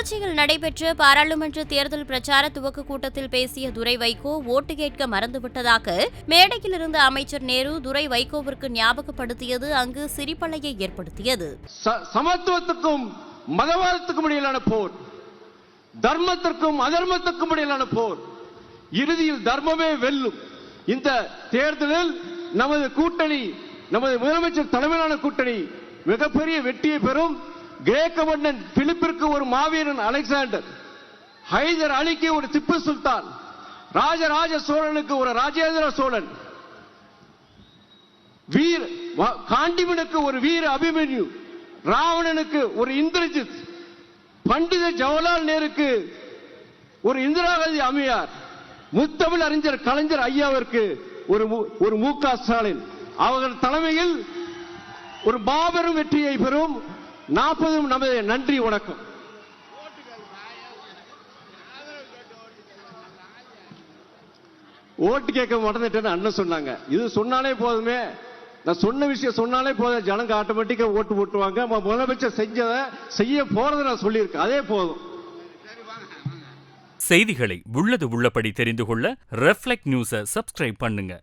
திருச்சியில் நடைபெற்ற பாராளுமன்ற தேர்தல் பிரச்சார துவக்க கூட்டத்தில் பேசிய துரை வைகோ ஓட்டு கேட்க மறந்துவிட்டதாக மேடையில் இருந்த அமைச்சர் நேரு துரை வைகோவிற்கு ஞாபகப்படுத்தியது அங்கு சிரிப்பலையை ஏற்படுத்தியது. சமத்துவத்துக்கும் மதவாதத்துக்கும் இடையிலான போர் தர்மத்திற்கும் அதர்மத்திற்கும் இடையிலான போர். இறுதியில் தர்மமே வெல்லும். இந்த தேர்தலில் நமது கூட்டணி நமது முதலமைச்சர் தலைமையிலான கூட்டணி மிகப்பெரிய வெற்றியை பெறும். கிரேக்க மன்னன் பிலிப்பிற்கு ஒரு மாவீரன் அலெக்சாண்டர். ஹைதர் அலிக்கு ஒரு திப்பு சுல்தான். ராஜராஜ சோழனுக்கு ஒரு ராஜேந்திர சோழன். வீர் காண்டிவனுக்கு காண்டிமனுக்கு ஒரு வீர அபிமன்யு. ராவணனுக்கு ஒரு இந்திரஜித். பண்டித ஜவஹர்லால் நேருக்கு ஒரு இந்திரா காந்தி அம்மையார். முத்தமிழ் அறிஞர் கலைஞர் ஐயாவிற்கு ஒரு மு- ஒரு மு க ஸ்டாலின். அவர்கள் தலைமையில் ஒரு மாபெரும் வெற்றியை பெறும் நாற்பதும் நமது நன்றி வணக்கம். ஓட்டு கேட்க மறந்துட்டேன்னு அண்ணன் சொன்னாங்க. இது சொன்னாலே போதுமே. நான் சொன்ன விஷயம் சொன்னாலே போதும். ஜனங்க ஆட்டோமேட்டிக்கா ஓட்டு போட்டுவாங்க முதலமைச்சர் செஞ்சதை செய்ய போறதை நான் சொல்லியிருக்கேன். அதே போதும். செய்திகளை உள்ளது உள்ளபடி தெரிந்து கொள்ள ரெஃப்ளெக்ட் நியூஸை சப்ஸ்கிரைப் பண்ணுங்க.